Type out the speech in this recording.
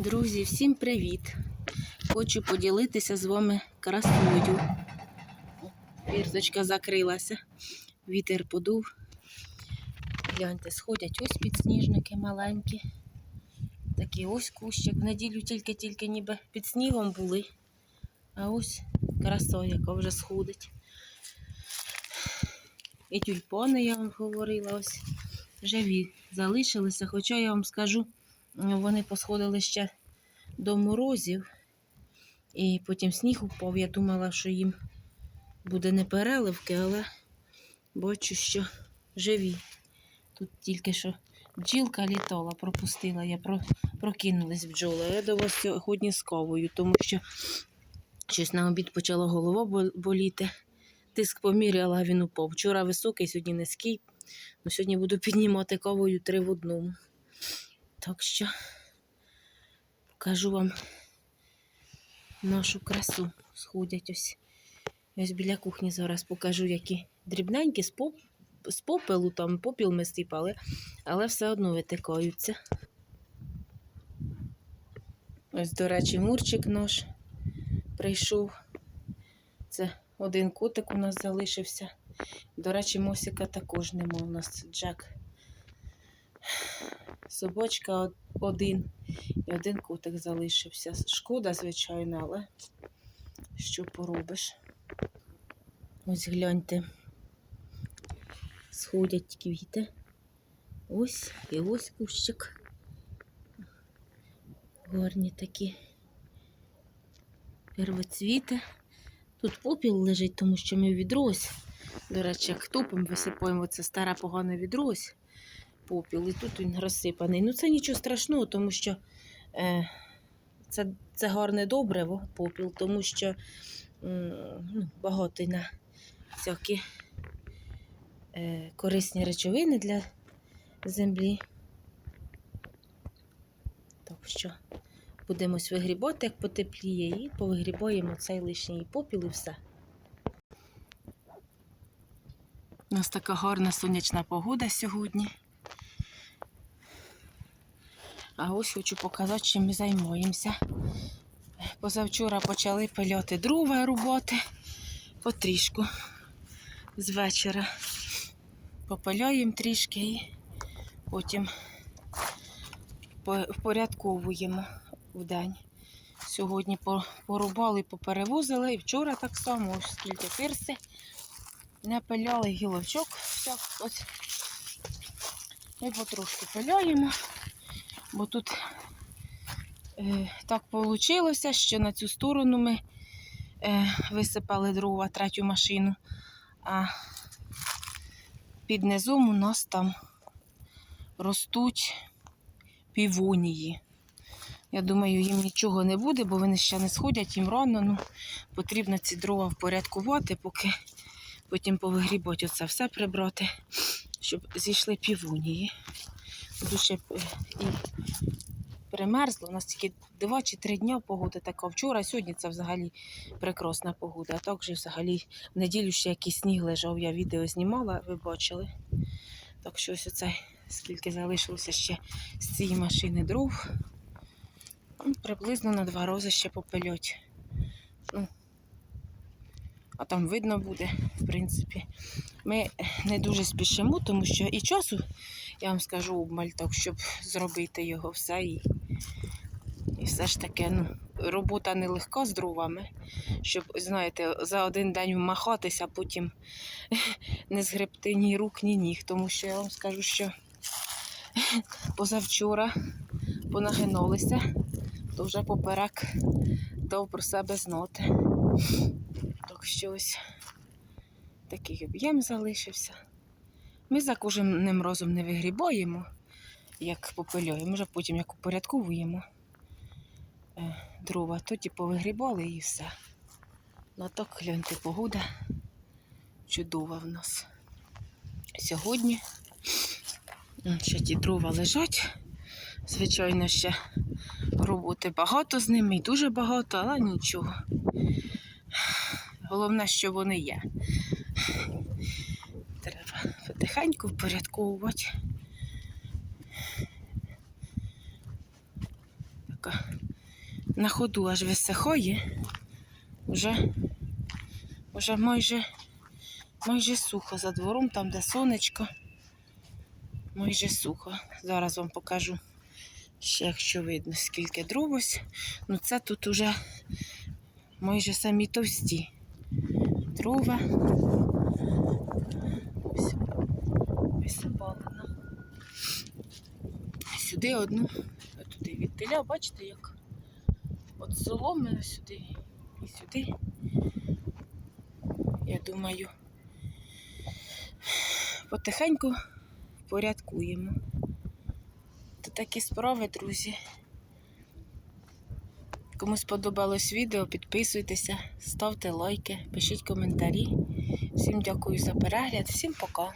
Друзі, всім привіт! Хочу поділитися з вами красою. Вірточка закрилася, вітер подув. Гляньте, сходять ось підсніжники маленькі. Такі ось кущик. В неділю тільки-тільки ніби під снігом були. А ось краса, яка вже сходить. І тюльпани, я вам говорила, ось живі залишилися. Хоча я вам скажу, вони посходили ще до морозів, і потім сніг упав. Я думала, що їм буде не переливки, але бачу, що живі. Тут тільки що бджілка літала, пропустила, я про, прокинулась бджола. Я до вас сьогодні з кавою, тому що щось на обід почала голова боліти. Тиск поміряла, він упав. Вчора високий, сьогодні низький. Ну, сьогодні буду піднімати кавою три в одному. Так що покажу вам нашу красу. Сходять ось. Ось біля кухні зараз покажу, які дрібненькі з, поп... з попелу, там попіл ми сипали, але все одно витикаються. Ось, до речі, мурчик наш прийшов. Це один котик у нас залишився. До речі, Мосіка також нема. У нас Джек. Собачка один і один котик залишився. Шкода, звичайно, але що поробиш? Ось гляньте. Сходять квіти. Ось і ось кущик. Гарні такі первоцвіти. Тут попіл лежить, тому що ми відро ось, до речі, як топимо, висипаємо це старе погане відро ось попіл, і тут він розсипаний. Ну це нічого страшного, тому що е, це, це гарне добриво, попіл, тому що ну, багатий на всякі е, корисні речовини для землі. Так що будемо вигрібати, як потепліє, і повигрібаємо цей лишній попіл і все. У нас така гарна сонячна погода сьогодні. А ось хочу показати, чим ми займаємося. Позавчора почали пиляти дрова рубати потрішку з вечора. Попиляємо трішки і потім впорядковуємо в день. Сьогодні порубали, поперевозили, і вчора так само, ось скільки тирси. Напиляли гілочок. ось. І потрошку пиляємо, бо тут е, так вийшло, що на цю сторону ми е, висипали дрова, третю машину, а під низом у нас там ростуть півонії. Я думаю, їм нічого не буде, бо вони ще не сходять, їм рано. Ну, потрібно ці дрова впорядкувати, поки потім повигрібати оце все прибрати, щоб зійшли півонії. Дуже е, і примерзло. У нас тільки два чи три дня погода така. Вчора, сьогодні це взагалі прекрасна погода. А так же взагалі в неділю ще якийсь сніг лежав. Я відео знімала, ви бачили. Так що ось оце, скільки залишилося ще з цієї машини дров. Ну, Приблизно на два рази ще попильоть. Ну, а там видно буде, в принципі. Ми не дуже спішимо, тому що і часу, я вам скажу, обмаль так, щоб зробити його все. І, і все ж таки, ну, робота нелегка з дровами, щоб, знаєте, за один день вмахатися, а потім не згребти ні рук, ні ніг. Тому що я вам скажу, що позавчора понагинулися, то вже поперек дав про себе знати. Що такий об'єм залишився. Ми за кожним разом не вигрібаємо, як попильоємо, вже потім як упорядковуємо е, дрова, тоді повигрібали і все. Ну так гляньте, погода чудова в нас. Сьогодні ще ті дрова лежать. Звичайно, ще роботи багато з ними і дуже багато, але нічого. Головне, що вони є. Треба потихеньку впорядковувати. така на ходу аж висихає. Уже, уже майже, майже сухо за двором, там де сонечко. Майже сухо. Зараз вам покажу ще, якщо видно, скільки дров. Ну це тут уже майже самі товсті дрова. Ось висипалена. Сюди одну, туди від теля, бачите, як от соломи сюди і сюди. Я думаю, потихеньку порядкуємо. То такі справи, друзі. Кому сподобалось відео, підписуйтеся, ставте лайки, пишіть коментарі. Всім дякую за перегляд, всім пока.